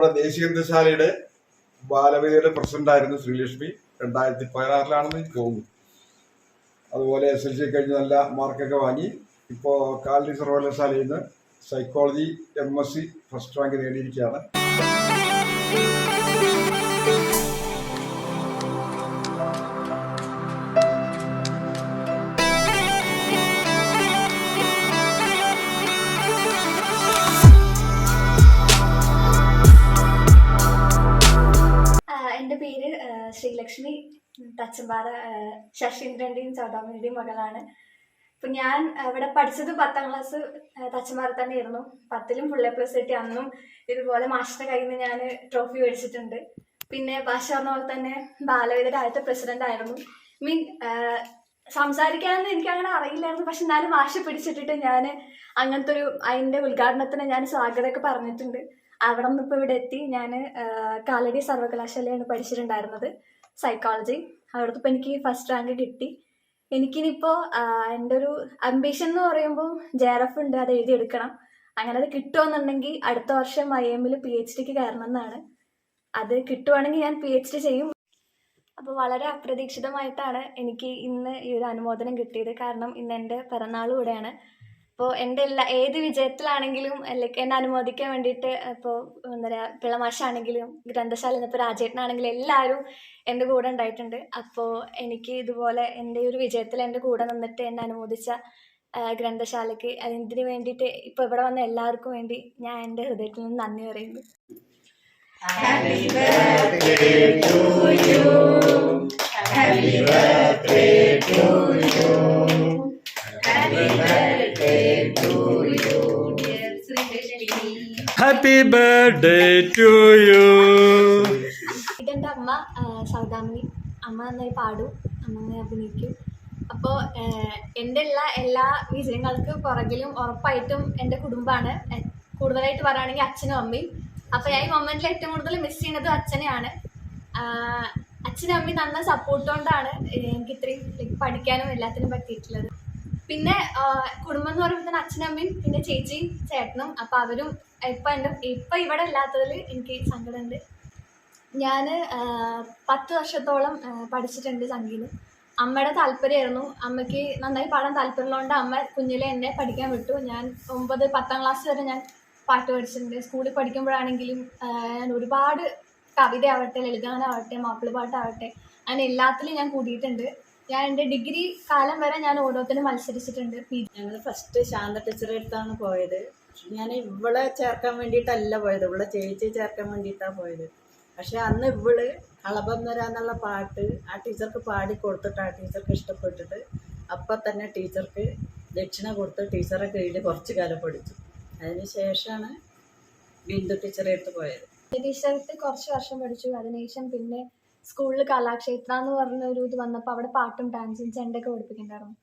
നമ്മുടെ ദേശീയ ഗ്രന്ഥശാലയുടെ ബാലവേദിയുടെ പ്രസിഡന്റ് ആയിരുന്നു ശ്രീലക്ഷ്മി. രണ്ടായിരത്തി പതിനാറിലാണെന്ന് എനിക്ക് തോന്നുന്നു. അതുപോലെ എസ് എൽ സി കഴിഞ്ഞ് നല്ല മാർക്കൊക്കെ വാങ്ങി. ഇപ്പോൾ കാലി സർവകലാശാലയിൽ നിന്ന് psychology M S C first rank നേടിയിരിക്കുകയാണ്. Sreelakshmi Thachampara ശശീന്ദ്രന്റെയും സൗദാമിന്റെയും മകളാണ്. അപ്പം ഞാൻ ഇവിടെ പഠിച്ചത് പത്താം ക്ലാസ് തച്ചമ്പാറ തന്നെയായിരുന്നു. പത്തിലും ഫുൾ എ പ്ലസ് കിട്ടി. അന്നും ഇതുപോലെ മാഷിന്റെ കയ്യിൽ നിന്ന് ഞാൻ ട്രോഫി മേടിച്ചിട്ടുണ്ട്. പിന്നെ ഭാഷ പറഞ്ഞ പോലെ തന്നെ ബാലവേദിയുടെ ആദ്യത്തെ പ്രസിഡന്റ് ആയിരുന്നു. മീൻ സംസാരിക്കാനൊന്നും എനിക്ക് അങ്ങനെ അറിയില്ലായിരുന്നു. പക്ഷെ എന്നാലും ഭാഷ പിടിച്ചിട്ടിട്ട് ഞാൻ അങ്ങനത്തെ ഒരു അതിന്റെ ഉദ്ഘാടനത്തിന് ഞാൻ സ്വാഗതമൊക്കെ പറഞ്ഞിട്ടുണ്ട്. അവിടെ നിന്ന് ഇപ്പോൾ ഇവിടെ എത്തി. ഞാൻ കാലടി സർവകലാശാലയാണ് പഠിച്ചിട്ടുണ്ടായിരുന്നത്. സൈക്കോളജി അവിടുത്തെ ഇപ്പോൾ എനിക്ക് ഫസ്റ്റ് റാങ്ക് കിട്ടി. എനിക്കിനിപ്പോൾ എന്റെ ഒരു അംബിഷൻ എന്ന് പറയുമ്പോൾ ജെ ആർ എഫ് ഉണ്ട് അത് എഴുതിയെടുക്കണം. അങ്ങനെ അത് കിട്ടുമെന്നുണ്ടെങ്കിൽ അടുത്ത വർഷം ഐ എമ്മിൽ പി എച്ച് ഡിക്ക് കയറണം എന്നാണ് അത് കിട്ടുവാണെങ്കിൽ ഞാൻ പി എച്ച് ഡി ചെയ്യും. അപ്പോൾ വളരെ അപ്രതീക്ഷിതമായിട്ടാണ് എനിക്ക് ഇന്ന് ഈ ഒരു അനുമോദനം കിട്ടിയത്. കാരണം ഇന്ന് എന്റെ പിറന്നാൾ കൂടെയാണ്. അപ്പോൾ എന്റെ എല്ലാ ഏത് വിജയത്തിലാണെങ്കിലും ലൈക്ക് എന്നെ അനുമോദിക്കാൻ വേണ്ടിയിട്ട് ഇപ്പോൾ എന്താ പറയുക പിള്ളമാഷാണെങ്കിലും ഗ്രന്ഥശാല ഇപ്പോൾ രാജേട്ടനാണെങ്കിലും എല്ലാവരും എന്റെ കൂടെ ഉണ്ടായിട്ടുണ്ട്. അപ്പോൾ എനിക്ക് ഇതുപോലെ എന്റെ ഒരു വിജയത്തിൽ എന്റെ കൂടെ നിന്നിട്ട് എന്നെ അനുമോദിച്ച ഗ്രന്ഥശാലയ്ക്ക് അതിന് വേണ്ടിയിട്ട് ഇപ്പോൾ ഇവിടെ വന്ന എല്ലാവർക്കും വേണ്ടി ഞാൻ എന്റെ ഹൃദയത്തിൽ നിന്ന് നന്ദി പറയുന്നു. ഹാപ്പി ബർത്ത്ഡേ ടു യു ഇതെന്റെ അമ്മ സൗദാമിനി. അമ്മ നന്നായി പാടും. അമ്മ നന്നായി അഭിനയിക്കും. അപ്പോൾ എന്റെ എല്ലാ എല്ലാ വിജയങ്ങൾക്ക് പുറകിലും ഉറപ്പായിട്ടും എന്റെ കുടുംബമാണ്. കൂടുതലായിട്ട് പറയുകയാണെങ്കിൽ അച്ഛനും അമ്മയും. അപ്പോൾ ഞാൻ ഈ മൊമെന്റിൽ ഏറ്റവും കൂടുതൽ മിസ് ചെയ്യുന്നത് അച്ഛനെയാണ്. അച്ഛനും അമ്മയും തന്ന സപ്പോർട്ട് കൊണ്ടാണ് എനിക്ക് ഇത്രയും പഠിക്കാനും എല്ലാത്തിനും പറ്റിയിട്ടുള്ളത്. പിന്നെ കുടുംബം എന്ന് പറയുമ്പോൾ തന്നെ അച്ഛനും അമ്മയും പിന്നെ ചേച്ചിയും ചേട്ടനും അപ്പോൾ അവരും ഇപ്പം എന്റെ ഇപ്പം ഇവിടെ ഇല്ലാത്തതിൽ എനിക്ക് സങ്കടമുണ്ട് ഞാൻ പത്ത് വർഷത്തോളം പഠിച്ചിട്ടുണ്ട് സംഗീതം. അമ്മയുടെ താല്പര്യമായിരുന്നു. അമ്മയ്ക്ക് നന്നായി പാടാൻ താല്പര്യമുള്ളതുകൊണ്ട് അമ്മ കുഞ്ഞിലെ എന്നെ പഠിക്കാൻ വിട്ടു. ഞാൻ ഒമ്പത് പത്താം ക്ലാസ് വരെ ഞാൻ പാട്ട് പഠിച്ചിട്ടുണ്ട്. സ്കൂളിൽ പഠിക്കുമ്പോഴാണെങ്കിലും ഞാൻ ഒരുപാട് കവിതയാവട്ടെ ലളിതഗാനാവട്ടെ മാപ്പിളപ്പാട്ടാവട്ടെ അങ്ങനെ എല്ലാത്തിലും ഞാൻ കൂടിയിട്ടുണ്ട്. ഞാൻ എന്റെ ഡിഗ്രി കാലം വരെ ഞാൻ ഓരോത്തിനും മത്സരിച്ചിട്ടുണ്ട്. ഞങ്ങൾ ഫസ്റ്റ് ശാന്ത ടീച്ചറെ അടുത്താണ് പോയത്. ഞാൻ ഇവളെ ചേർക്കാൻ വേണ്ടിയിട്ടല്ല പോയത്. ഇവളെ ചേച്ചി ചേർക്കാൻ വേണ്ടിയിട്ടാണ് പോയത്. പക്ഷെ അന്ന് ഇവൾ കളഭം എന്നുള്ള പാട്ട് ആ ടീച്ചർക്ക് പാടി കൊടുത്തിട്ട് ആ ടീച്ചർക്ക് ഇഷ്ടപ്പെട്ടിട്ട് അപ്പം തന്നെ ടീച്ചർക്ക് ദക്ഷിണ കൊടുത്ത് ടീച്ചറെ കീഴിൽ കുറച്ച് കാലം പഠിച്ചു. അതിന് ശേഷമാണ് ബിന്ദു ടീച്ചറെ അടുത്ത് പോയത്. ടീച്ചർക്ക് കുറച്ച് വർഷം പഠിച്ചു. അതിനുശേഷം പിന്നെ സ്കൂളിൽ കലാക്ഷേത്ര എന്ന് പറഞ്ഞ ഒരു ഇത് വന്നപ്പോൾ അവിടെ പാട്ടും ഡാൻസും ചെണ്ടൊക്കെ പഠിപ്പിക്കുന്നുണ്ടായിരുന്നു.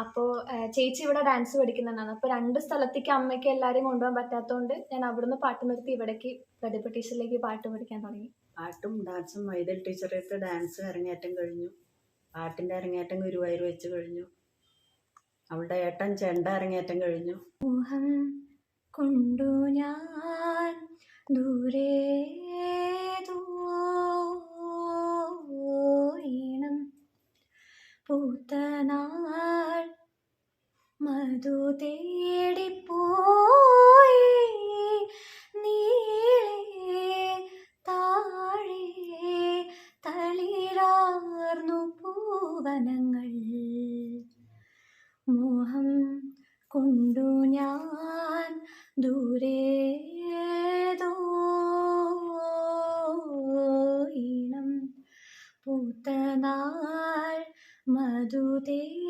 അപ്പോൾ ചേച്ചി ഇവിടെ ഡാൻസ് പഠിക്കുന്നതാണ്. അപ്പോൾ രണ്ട് സ്ഥലത്തേക്ക് അമ്മയ്ക്ക് എല്ലാവരെയും കൊണ്ടുപോകാൻ പറ്റാത്തതുകൊണ്ട് ഞാൻ അവിടുന്ന് പാട്ട് നിർത്തി ഇവിടേക്ക് പ്രതിഭ ടീച്ചറിലേക്ക് പാട്ട് പഠിക്കാൻ തുടങ്ങി. പാട്ടും ഡാൻസും വൈദൽ ടീച്ചറെ ഡാൻസ് അരങ്ങേറ്റം കഴിഞ്ഞു. പാട്ടിന്റെ അരങ്ങേറ്റം ഗുരുവായൂർ വെച്ച് കഴിഞ്ഞു. അവളുടെ ഏട്ടൻ ചെണ്ട അരങ്ങേറ്റം കഴിഞ്ഞു. മധു തേടിപ്പോയി നീളെ താഴെ തളിരാർന്നു പൂവനങ്ങൾ. മോഹം കൊണ്ടു ഞാൻ ദൂരെ പൂത്തനാൾ മധു തേടിപ്പോയി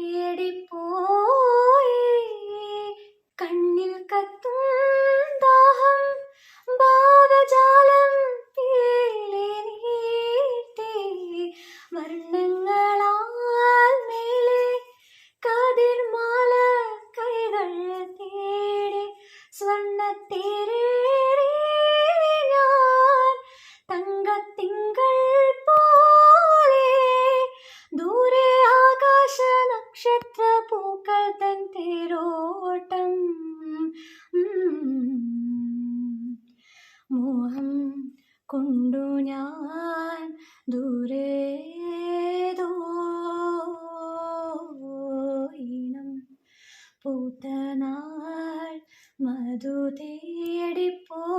തേടിപ്പോയി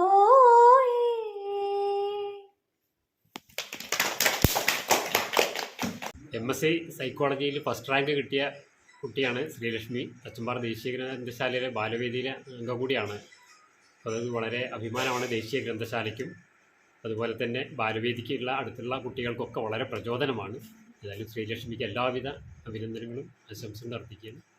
എം എസ് സി സൈക്കോളജിയിൽ ഫസ്റ്റ് റാങ്ക് കിട്ടിയ കുട്ടിയാണ് ശ്രീലക്ഷ്മി. തച്ചമ്പാറ ദേശീയ ഗ്രന്ഥശാലയിലെ ബാലവേദിയിലെ അംഗം കൂടിയാണ്. അത് വളരെ അഭിമാനമാണ് ദേശീയ ഗ്രന്ഥശാലയ്ക്കും. അതുപോലെ തന്നെ ബാലവേദിക്കുള്ള അടുത്തുള്ള കുട്ടികൾക്കൊക്കെ വളരെ പ്രചോദനമാണ്. ഏതായാലും ശ്രീലക്ഷ്മിക്ക് എല്ലാവിധ അഭിനന്ദനങ്ങളും ആശംസകളും അർപ്പിക്കുന്നു